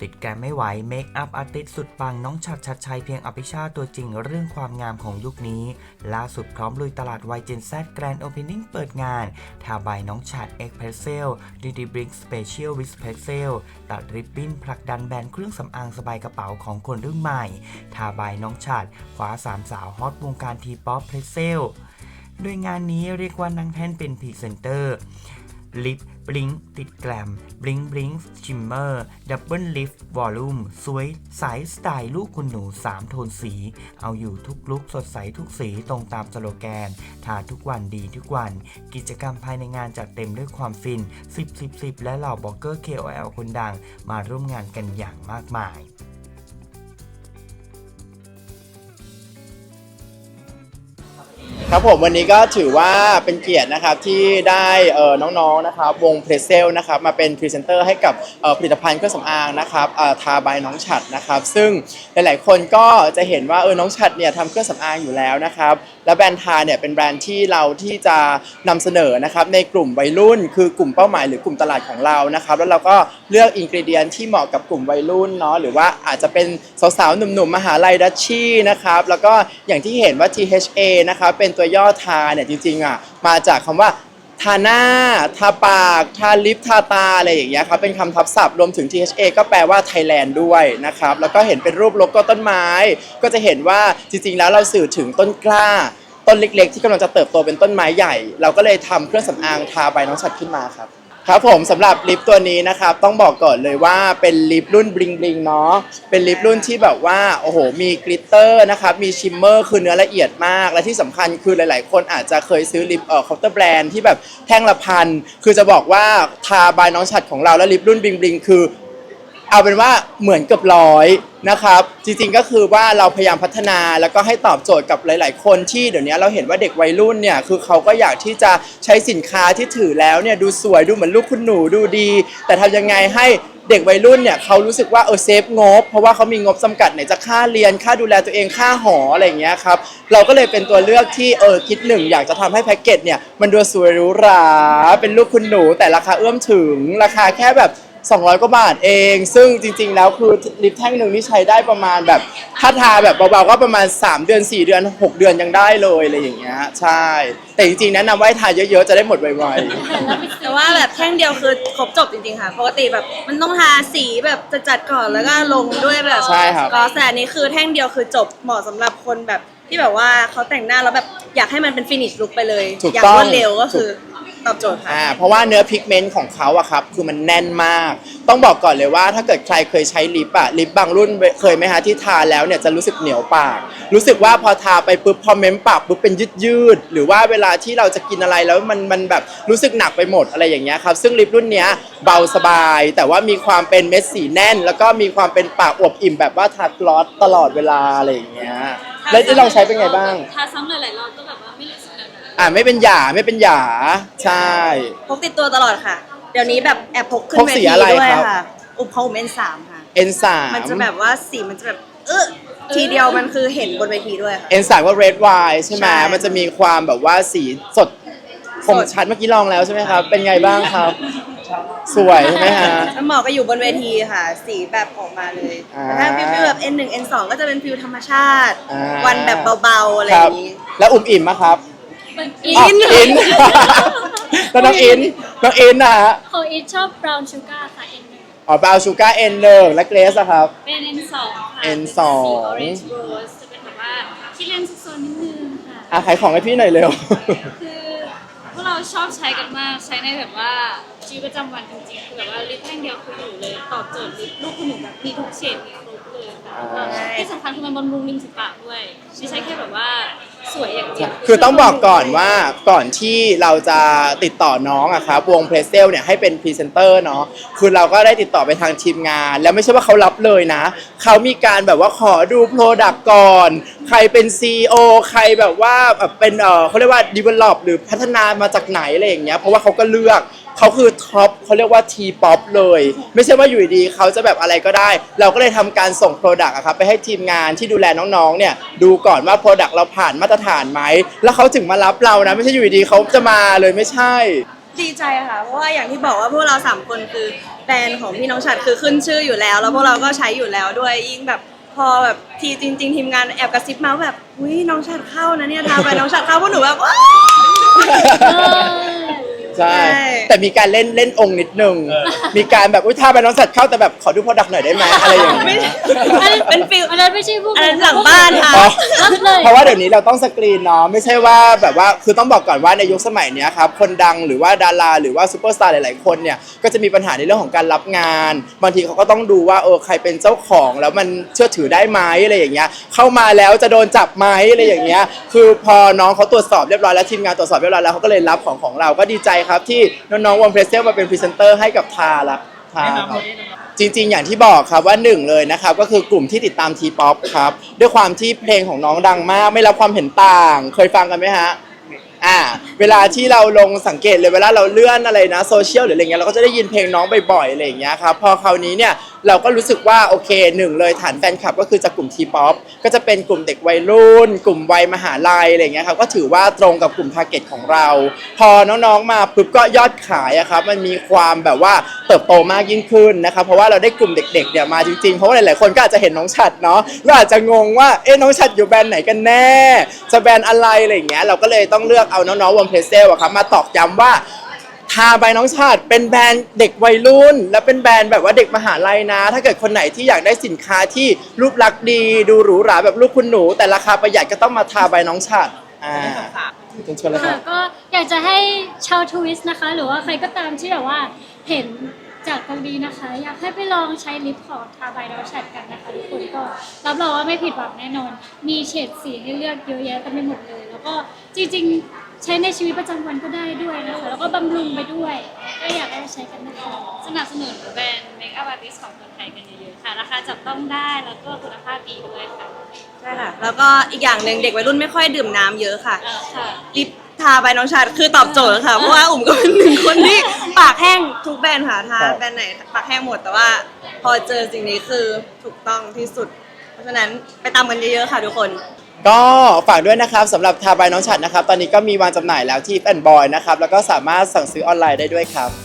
ติดแกรมไม่ไหวเมคอัพอาร์ติสสุดปังน้องฉัดชัดชัยเพียงอภิชาติตัวจริงเรื่องความงามของยุคนี้ ล่าสุดพร้อมลุยตลาดวัยเจนแซดแกรนด์โอเพนนิ่งเปิดงานทาบายน้องฉัดเอ็กเพรสเซลดีดีบริงสเปเชียลวิสเพรสเซลตัดริบบิ้นผลักดันแบรนด์เครื่องสำอางสบายกระเป๋าของคนรุ่นใหม่ทาบายน้องฉัดคว้าสามสาวฮอตวงการทีป๊อปเพรสเซลโดยงานนี้เรียกว่านางแท่นเป็นพรีเซนเตอร์ ลิปบลิงติดแกรมบลิงบลิงชิมเมอร์ดับเบิลลิฟวอลลุ่มสวยใสสไตล์ลูกคุณหนู 3 โทนสี เอาอยู่ทุกลุกสดใสทุกสีตรงตามสโลแกน ทาทุกวันดีทุกวัน กิจกรรมภายในงานจัดเต็มด้วยความฟิน 10 10 10 และเหล่าบล็อกเกอร์ KOL คนดัง มาร่วมงานกันอย่างมากมาย ครับผมวันนี้ก็ถือว่าเป็นเกียรตินะครับที่ได้เออน้องๆนะครับวงเพรสเซลนะครับมาเป็นพรีเซนเตอร์ให้กับผลิตภัณฑ์เครื่องสำอางนะครับทาบายน้องฉัดนะครับ ซึ่งหลายๆคนก็จะเห็นว่าเออน้องฉัดเนี่ยทำเครื่องสำอางอยู่แล้วนะครับ และแบรนด์ทาเนี่ยเป็นแบรนด์ที่เราที่จะนำเสนอนะครับในกลุ่มวัยรุ่น คือกลุ่มเป้าหมายหรือกลุ่มตลาดของเรานะครับแล้วเราก็เลือกอินกรีเดียนที่เหมาะกับกลุ่มวัยรุ่นเนาะหรือว่าอาจจะเป็นสาวๆหนุ่มๆมหาลัยดัชชี่นะครับแล้วก็อย่างที่เห็นว่า THA นะครับเป็นตัวย่อทาเนี่ยจริงๆอะมาจากคำว่า ทาหน้า ทาปาก ทาลิป ทาตา อะไรอย่างเงี้ยครับ เป็นคำทับศัพท์รวมถึง THA ก็แปลว่าไทยแลนด์ด้วยนะครับ แล้วก็เห็นเป็นรูปโลโก้ต้นไม้ ก็จะเห็นว่าจริงๆ แล้วเราสื่อถึงต้นกล้า ต้นเล็กๆ ที่กำลังจะเติบโตเป็นต้นไม้ใหญ่ เราก็เลยทำเครื่องสำอางทาใบน้องชัดขึ้นมาครับ ครับผมสำหรับลิปตัวนี้นะครับ ต้องบอกก่อนเลยว่าเป็นลิปรุ่นบลิงบลิงเนาะเป็นลิปรุ่นที่แบบว่าโอ้โหมีกลิตเตอร์นะครับมีชิมเมอร์คือเนื้อละเอียดมาก และที่สำคัญคือหลาย ๆ คนอาจจะเคยซื้อลิปเอ่อเคาน์เตอร์แบรนด์ที่แบบแท่งละพัน คือจะบอกว่าทาบายน้องฉัดของเราและลิปรุ่นบลิงบลิงคือ เอาเป็นว่าเหมือนเกับร้อยนะครับ จริงๆก็คือว่าเราพยายามพัฒนาแล้วก็ให้ตอบโจทย์กับหลาย ๆ คนที่เดี๋ยวนี้เราเห็นว่าเด็กวัยรุ่นเนี่ยคือเขาก็อยากที่จะใช้สินค้าที่ถือแล้วเนี่ยดูสวยดูเหมือนลูกคุณหนูดูดี แต่ทำยังไงให้เด็กวัยรุ่นเนี่ยเขารู้สึกว่าเออเซฟงบ เพราะว่าเขามีงบจำกัดไหนจะค่าเรียนค่าดูแลตัวเองค่าหออะไรอย่างเงี้ยครับเราก็เลยเป็นตัวเลือกที่เออคิดหนึ่งอยากจะทำให้แพ็กเกจเนี่ยมันดูสวยหรูหราเป็นลูกคุณหนูแต่ราคาเอื้อมถึงราคาแค่แบบ 200 กว่าบาทเอง ซึ่งจริง ๆ แล้วคือลิปแท่งหนึ่งที่ใช้ได้ประมาณแบบถ้าทาแบบเบาๆก็ประมาณ 3 เดือน 4 เดือน 6 เดือนยังได้เลยอะไรอย่างเงี้ยใช่ แต่จริงๆแนะนำว่าให้ทาเยอะๆจะได้หมดไวแต่ว่าแบบแท่งเดียวคือครบจบจริงๆค่ะ ปกติแบบมันต้องทาสีแบบจัดๆก่อนแล้วก็ลงด้วยแบบใช่ครับก็แต่อันนี้คือแท่งเดียวคือจบเหมาะสำหรับคนแบบที่แบบว่าเขาแต่งหน้าแล้วแบบอยากให้มันเป็นฟินิชลุคไปเลยถูกอยากต้องรวดเร็วก็คือ ตอบโจทย์ๆค่ะอ่าเพราะว่าเนื้อพิกเมนต์ของเขาอะครับ คือมันแน่นมาก ต้องบอกก่อนเลยว่าถ้าเกิดใครเคยใช้ลิปอะลิปบางรุ่นเคยไหมฮะที่ทาแล้วเนี่ยจะรู้สึกเหนียวปาก รู้สึกว่าพอทาไปปุ๊บพอเม้มปากปุ๊บเป็นยืดยืดๆหรือว่าเวลาที่เราจะกินอะไรแล้วมันมันแบบรู้สึกหนักไปหมดอะไรอย่างเงี้ยครับซึ่งลิปรุ่นเนี้ยเบาสบาย แต่ว่ามีความเป็นเม็ดสีแน่น แล้วก็มีความเป็นปากอวบอิ่มแบบว่าทากลอสตลอดเวลาอะไรอย่างเงี้ยแล้วที่ลองใช้เป็นไงบ้าง ทาซ้ำหลายๆรอบก็แบบว่าไม่รู้สึกแบบนั้น อ่าไม่เป็นหยาไม่เป็นหยาใช่ พกติดตัวตลอดค่ะ เดี๋ยวนี้แบบแอบพกขึ้นพกเวสีทีอะไรด้วยครับ ค่ะ อุปเขาเมนสามค่ะ N3 มันจะแบบว่าสีมันจะแบบเออทีเดียวมันคือเห็นบนเวทีด้วยค่ะ N3 ว่า red wine ใช่ไหมใช่มันจะมีความแบบว่าสีสดคมชัดเมื่อกี้ลองแล้วใช่ไหมครับ เป็นไงบ้างครับ สวยใช่ไหมฮะ มันเหมาะกับอยู่บนเวทีค่ะ สีแบบออกมาเลยอ่าแต่ถ้าฟิลฟิลแบบ N1 N2 ก็จะเป็นฟิลธรรมชาติ อ่า วันแบบเบาๆ อะไรคอรับย่างนี้ แล้วอุ่มอิ่มไหมครับมัน อิอ๋อนอินแล้วน้องอินน้องอินนะฮะของอีทชอบบ brown sugar ค่ะ N หนึ่งอ๋อบาวชูการ์เอ็นหนึ่งและเกรสอะครับ เป็น N สองค่ะ N สอง เป็นสี orange rose จะเป็นแบบว่าที่เล่นซุกซนนิดนึงค่ะ อะขายของให้พี่หน่อยเร็ว คือพวกเราชอบใช้กันมากใช้ในแบบว่าชีวิตประจำวันจริงๆคือแบบว่าลิปแท่งเดียวคืออยู่เลย ตอบโจทย์ลิปลูกคุณหนูแบบมีทุกเฉดมีครบเลยค่ะแล้วก็อ่า ที่สำคัญคือมันบำรุงริมฝีปากด้วยไม่ใช่แค่แบบว่า สวยอย่างเดียวคือต้องบอกก่อนว่าก่อนที่เราจะติดต่อน้องอะครับวงเพรสเซลเนี่ยให้เป็นพรีเซนเตอร์เนาะคือเราก็ได้ติดต่อไปทางทีมงาน แล้วไม่ใช่ว่าเขารับเลยนะ เขามีการแบบว่าขอดูโปรดักต์ก่อน ใครเป็น CEO ใครแบบว่าแบบเป็นเออเขาเรียกว่า develop หรือพัฒนามาจากไหนอะไรอย่างเงี้ยเพราะว่าเขาก็เลือก เขาคือท็อปเขาเรียกว่า T-POP เลย ไม่ใช่ว่าอยู่ดีๆเขาจะแบบอะไรก็ได้ เราก็เลยทำการส่งโปรดักต์อะครับไปให้ทีมงานที่ดูแลน้องๆเนี่ยดูก่อนว่าโปรดักต์เราผ่านมาตรฐานไหมแล้วเขาถึงมารับเรานะ ไม่ใช่อยู่ดีๆเขาจะมาเลยไม่ใช่ ดีใจค่ะ เพราะว่าอย่างที่บอกว่าพวกเราสามคนคือแบรนด์ของพี่น้องฉัดคือขึ้นชื่ออยู่แล้ว แล้วพวกเราก็ใช้อยู่แล้วด้วยยิ่งแบบพอแบบทีจริง ๆ ทีมงานแอบกระซิบมาว่าแบบอุ้ยน้องฉัดเข้านะเนี่ยทาไปน้องฉัดเข้าพวกหนูแบบว้าวใช่ ใช่ แต่มีการเล่นเล่นองค์นิดนึง มีการแบบอุ้ยท่าไปน้องสัตว์เข้าแต่แบบขอดูโปรดักต์หน่อยได้ไหมอะไรอย่างไม่เงี้ยอันนั้นเป็นฟิลอันนั้นไม่ใช่พวกอันนั้นหลังบ้านค่ะอ๋อรับเลยเพราะว่าเดี๋ยวนี้เราต้องสกรีนเนาะไม่ใช่ว่าแบบว่าคือต้องบอกก่อนว่าในยุคสมัยเนี้ยครับคนดังหรือว่าดาราหรือว่าซูเปอร์สตาร์หลายๆคนเนี่ยก็จะมีปัญหาในเรื่องของการรับงาน บางทีเขาก็ต้องดูว่าเออใครเป็นเจ้าของแล้วมันเชื่อถือได้ไหมอะไรอย่างเงี้ยเข้ามาแล้วจะโดนจับไหมอะไรอย่างเงี้ยคือพอน้องเขาตรวจสอบเรียบร้อยแล้วทีมงานตรวจสอบเรียบร้อยแล้วเขาก็เลยรับของของเราก็ดีใจครับที่น้องๆวงเพรสเซลมาเป็นพรีเซนเตอร์ให้กับทาละทาครับจริงๆ อย่างที่บอกครับว่าหนึ่งเลยนะครับก็คือกลุ่มที่ติดตามทีป๊อปครับ ด้วยความที่เพลงของน้องดังมาก ไม่รับความเห็นต่าง เคยฟังกันไหมฮะอ่าเวลาที่เราลงสังเกตเลยเวลาเราเลื่อนอะไรนะโซเชียลหรืออะไรเงี้ยเราก็จะได้ยินเพลงน้องบ่อยๆอะไรอย่างเงี้ยครับพอคราวนี้เนี่ย เราก็รู้สึกว่าโอเคหนึ่งเลยฐานแฟนคลับก็คือจากกลุ่มทีป๊อปก็จะเป็นกลุ่มเด็กวัยรุ่น กลุ่มวัยมหาลัยอะไรเงี้ยครับก็ถือว่าตรงกับกลุ่มทาร์เก็ตของเรา พอน้องๆมาปุ๊บก็ยอดขายอะครับมันมีความแบบว่าเติบโตมากยิ่งขึ้นนะครับเพราะว่าเราได้กลุ่มเด็กๆเนี่ยมาจริงๆเพราะว่าหลายๆคนก็อาจจะเห็นน้องฉัดเนาะแล้วอาจจะงงว่าเอ๊ะน้องฉัดอยู่แบรนด์ไหนกันแน่ จะแบรนด์อะไรอะไรเงี้ยเราก็เลยต้องเลือกเอาน้องๆวงเพลเซลอะครับมาตอกย้ำว่า ทาใบน้องชาติเป็นแบรนด์เด็กวัยรุ่น และเป็นแบรนด์แบบว่าเด็กมหาลัยนะ ถ้าเกิดคนไหนที่อยากได้สินค้าที่รูปลักษณ์ดีดูหรูหราแบบลูกคุณหนู แต่ราคาประหยัดก็ต้องมาทาใบน้องชาติอ่าเชิญชวนเลยคค่ะบ ก็อยากจะให้ชาวทวิสต์นะคะ หรือว่าใครก็ตามที่แบบว่าเห็นจากตรงนี้นะคะ อยากให้ไปลองใช้ลิปของทาบายดอชัดกันนะคะทุกคนก็รับรองว่าไม่ผิดหวังแน่นอน มีเฉดสีให้เลือกเยอะแยะเต็มไปหมดเลย แล้วก็จริงๆ ใช้ในชีวิตประจำวันก็ได้ด้วยนะคะ แล้วก็บำรุงไปด้วย ก็อยากให้ใช้กันนะคะ สนับสนุนแบรนด์เมคอัพอาร์ติสของคนไทยกันเยอะๆค่ะ ราคาจับต้องได้แล้วก็คุณภาพดีด้วยค่ะใช่ค่ะ แล้วก็อีกอย่างหนึ่งเด็กวัยรุ่นไม่ค่อยดื่มน้ำเยอะค่ะ เออค่ะ ลิปทาใบน้องชาติคือตอบโจทย์ค่ะ เพราะว่าอุ่มก็เป็นหนึ่งคนที่ ปากแห้งทุกแบรนด์ค่ะทาครับแบรนด์ไหนปากแห้งหมดแต่ว่าพอเจอสิ่งนี้คือถูกต้องที่สุด เพราะฉะนั้นไปตามกันเยอะๆค่ะทุกคน ก็ฝากด้วยนะครับสำหรับทาบายน้องฉัดนะครับ ตอนนี้ก็มีวางจำหน่ายแล้วที่แอนบอยนะครับ แล้วก็สามารถสั่งซื้อออนไลน์ได้ด้วยครับ